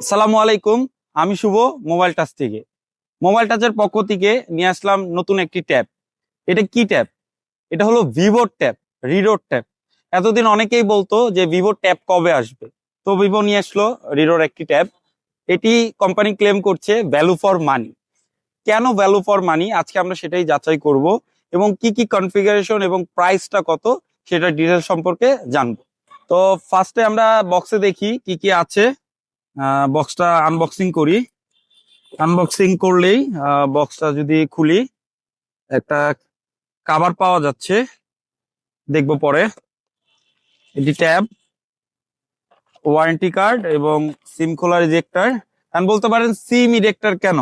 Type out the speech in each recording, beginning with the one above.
সালামু আলাইকুম, আমি শুভ মোবাইল টাচ থেকে। মোবাইল টাচের পক্ষ থেকে নিয়ে আসলাম নতুন একটি ট্যাব। এটা কি ট্যাব? এটা হলো ভিভোর ট্যাব রিডোর ট্যাব। এতদিন অনেকেই বলতো যে ভিভোর ট্যাব কবে আসবে। তো ভিভো নিয়ে আসলো রিডোর একটি ট্যাব। এটি কোম্পানি ক্লেম করছে ভ্যালু ফর মানি কেন ভ্যালু ফর মানি আজকে আমরা সেটাই যাচাই করব এবং কি কি কনফিগারেশন এবং প্রাইসটা কত সেটা ডিটেল সম্পর্কে জানব। তো ফার্স্টে আমরা বক্সে দেখি কি কি আছে। বক্সটা আনবক্সিং করি। আনবক্সিং করলেই বক্সটা যদি খুলি, একটা কাভার পাওয়া যাচ্ছে। দেখব পরে। এটি ট্যাব ওয়ারেন্টি কার্ড এবং সিম খোলার রিজেক্টার আমি বলতে পারেন সিম ইরেক্টার কেন?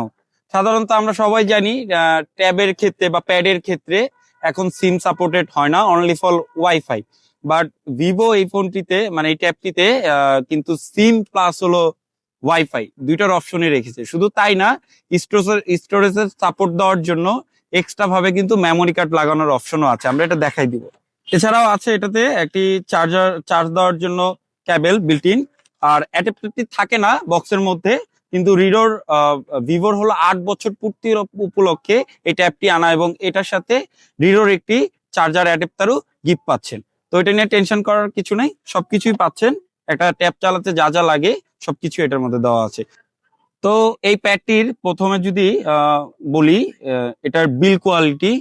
সাধারণত আমরা সবাই জানি ট্যাবের ক্ষেত্রে বা প্যাডের ক্ষেত্রে এখন সিম সাপোর্টেড হয় না only for WiFi but Vivo এই ফোনটিতে মানে এই ট্যাবটিতে কিন্তু সিম প্লাস হলো ওয়াইফাই দুইটার অপশনই রেখেছে। শুধু তাই না স্টোরেজের স্টোরেজের সাপোর্ট দেওয়ার জন্য এক্সট্রা ভাবে কিন্তু মেমোরি কার্ড লাগানোর অপশনও আছে। আমরা এটা দেখাই দিব। এছাড়াও আছে এটাতে একটি চার্জার চার্জ দেওয়ার জন্য ক্যাবেল বিল্ট ইন আর অ্যাডাপ্টারটি থাকে না বক্সের মধ্যে, কিন্তু রিডোর ভিভোর হলো আট বছর পূর্তির উপলক্ষে এই ট্যাবটি আনা এবং এটার সাথে রিডোর একটি চার্জার অ্যাডাপ্টারও গিফট পাচ্ছেন। তো এটা নিয়ে টেনশন করার কিছু নেই, সবকিছুই পাচ্ছেন। একটা ট্যাপ চালাতে যা যা লাগে সবকিছু এটার মধ্যে দেওয়া আছে। তো এই প্যাডটির প্রথমে যদি বলি এটার বিল কোয়ালিটি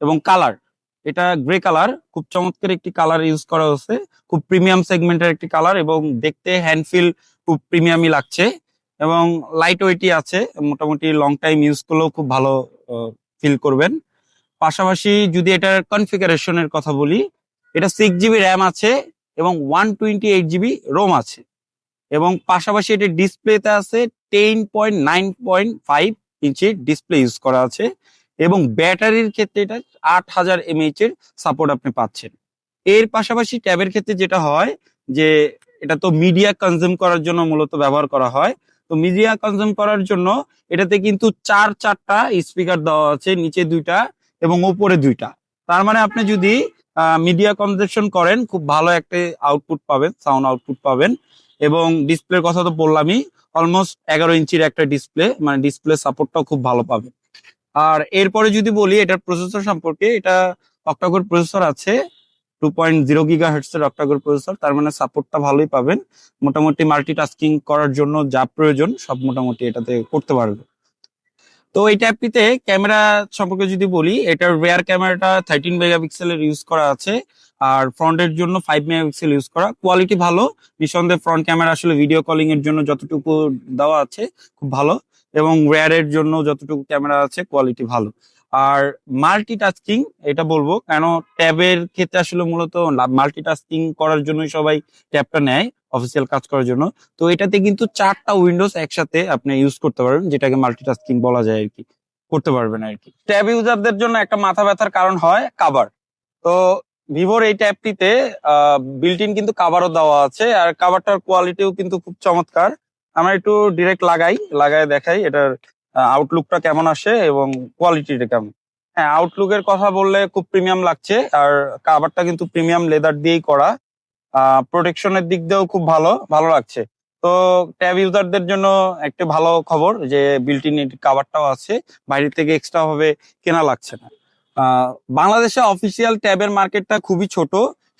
এবং কালার। এটা গ্রে কালার, খুব চমৎকার একটি কালার ইউজ করা হয়েছে। খুব প্রিমিয়াম সেগমেন্টের একটি কালার এবং দেখতে হ্যান্ডফিল খুব প্রিমিয়ামই লাগছে এবং লাইট ওয়েটই আছে। মোটামুটি লং টাইম ইউজ করলেও খুব ভালো ফিল করবেন। পাশাপাশি যদি এটার কনফিগারেশনের কথা বলি, এটা সিক্স জিবি র্যাম আছে। এবং one twenty eight GB ROM আছে। এবং পাশাপাশি এটা ডিসপ্লেতে আছে ten point nine point five ইঞ্চির ডিসপ্লে ইউজ করা আছে এবং ব্যাটারির ক্ষেত্রে এটা আট হাজার এমএইচ এর সাপোর্ট আপনি পাচ্ছেন। এর পাশাপাশি ট্যাবের ক্ষেত্রে যেটা হয় যে এটা তো মিডিয়া কনজিউম করার জন্য মূলত ব্যবহার করা হয়। তো মিডিয়া কনজিউম করার জন্য এটাতে কিন্তু চার চারটা স্পিকার দেওয়া আছে, নিচে দুইটা এবং ওপরে দুইটা। তার মানে আপনি যদি মিডিয়া কনজাকশন করেন, খুব ভালো একটা আউটপুট পাবেন সাউন্ড আউটপুট পাবেন। এবং ডিসপ্লের কথা তো বললামই অলমোস্ট এগারো ইঞ্চির একটা ডিসপ্লে মানে ডিসপ্লে সাপোর্টটাও খুব ভালো পাবে আর এরপরে যদি বলি, এটার প্রসেসর সম্পর্কে, এটা অক্টাকোর প্রসেসর আছে টু পয়েন্ট জিরো গিগা হার্টসের অক্টাকোর প্রসেসর তার মানে সাপোর্টটা ভালোই পাবেন। মোটামুটি মাল্টিটাস্কিং করার জন্য যা প্রয়োজন, সব মোটামুটি এটাতে করতে পারবে তো এই ট্যাবটিতে ক্যামেরা সম্পর্কে যদি বলি, এটার রেয়ার ক্যামেরাটা থার্টিন মেগাপিক্সেলের ইউজ করা আছে। আর ফ্রন্টের জন্য ফাইভ মেগাপিক্সেল ইউজ করা। কোয়ালিটি ভালো, নিঃসন্দেহে ফ্রন্ট ক্যামেরা আসলে ভিডিও কলিং এর জন্য যতটুকু দেওয়া আছে খুব ভালো। এবং রেয়ারের জন্য যতটুকু ক্যামেরা আছে কোয়ালিটি ভালো। আর মাল্টিটাস্কিং এটা বলব, কেন ট্যাবের ক্ষেত্রে আসলে মূলত মাল্টিটাস্কিং করার জন্যই সবাই ট্যাবটা নেয়। অফিসিয়াল কাজ করার জন্য। তো এটাতে কিন্তু চারটা উইন্ডোজ একসাথে আপনি ইউজ করতে পারবেন, যেটাকে মাল্টিটাস্কিং বলা যায় আর কি করতে পারবেন আর কি ট্যাব ইউজারদের জন্য একটা মাথা ব্যথার কারণ হয় কাভার তো ভিভোর এই ট্যাবটিতে বিল্ট ইন কিন্তু কাভারও দেওয়া আছে, আর কাভারটার কোয়ালিটিও কিন্তু খুব চমৎকার। আমরা একটু ডিরেক্ট লাগাই লাগাই দেখাই এটার আউটলুকটা কেমন আসে এবং কোয়ালিটিটা কেমন। হ্যাঁ আউটলুকের কথা বললে খুব প্রিমিয়াম লাগছে, আর কাভারটা কিন্তু প্রিমিয়াম লেদার দিয়েই করা। প্রোটেকশনের দিক দিয়েও খুব ভালো ভালো লাগছে। তো ট্যাব ইউজারদের জন্য একটা ভালো খবর যে বিল্ট কাভারটাও আছে, বাইরে থেকে এক্সট্রা ভাবে কেনা লাগছে না। বাংলাদেশে অফিসিয়াল ট্যাবের মার্কেটটা খুবই ছোট।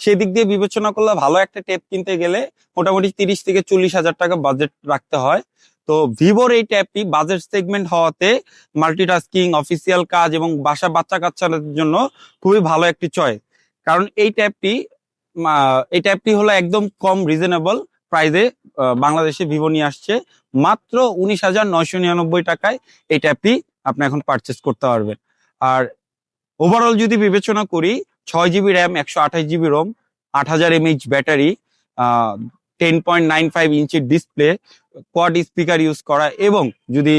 সেদিক দিয়ে বিবেচনা করলে ভালো একটা ট্যাব কিনতে গেলে মোটামুটি তিরিশ থেকে চল্লিশ হাজার টাকা বাজেট রাখতে হয়। তো ভিভোর এই ট্যাবটি বাজেট সেগমেন্ট হওয়াতে মাল্টিটাস্কিং অফিসিয়াল কাজ এবং বাসা বাচ্চা কাচ্চাদের জন্য খুবই ভালো একটি চয়েস কারণ এই ট্যাবটি এই ট্যাবটি হলো একদম কম রিজনেবল প্রাইজে বাংলাদেশে ভিভো নিয়ে আসছে। মাত্র উনিশ হাজার নয়শো নিরানব্বই টাকায় এই ট্যাবটি আপনি এখন পারচেস করতে পারবেন। আর ওভারঅল যদি বিবেচনা করি, ছয় জিবি র্যাম একশো আঠাশ জিবি রোম আট হাজার mAh battery ten point nine five ইঞ্চির ডিসপ্লে কোয়াড স্পিকার ইউজ করা এবং যদি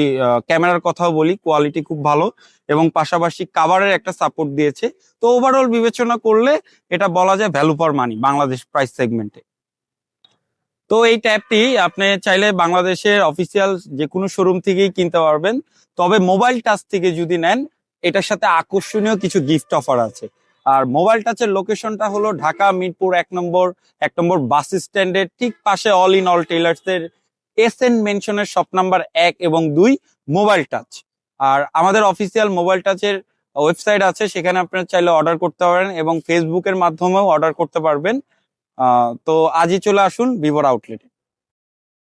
ক্যামেরার কথাও বলি কোয়ালিটি খুব ভালো এবং পাশাপাশি কাভারের একটা সাপোর্ট দিয়েছে। তো ওভারঅল বিবেচনা করলে এটা বলা যায় value for money Bangladesh price সেগমেন্টে তো এই ট্যাবটি আপনি চাইলে বাংলাদেশের অফিসিয়াল যে কোনো শোরুম থেকেই কিনতে পারবেন। তবে মোবাইল টাচ থেকে যদি নেন, এটার সাথে আকর্ষণীয় কিছু গিফট অফার আছে। আর মোবাইল টাচের লোকেশনটা হলো ঢাকা, মিরপুর এক নম্বর এক নম্বর বাস স্ট্যান্ডের ঠিক পাশে অল ইন অল টেলার্স এর এস এন মেনশনের শপ নাম্বার এক এবং দুই মোবাইল টাচ। আর আমাদের অফিসিয়াল মোবাইল টাচের ওয়েবসাইট আছে, সেখানে আপনারা চাইলে অর্ডার করতে পারেন এবং ফেসবুকের মাধ্যমেও অর্ডার করতে পারবেন। তো আজই চলে আসুন ভিভোর আউটলেটে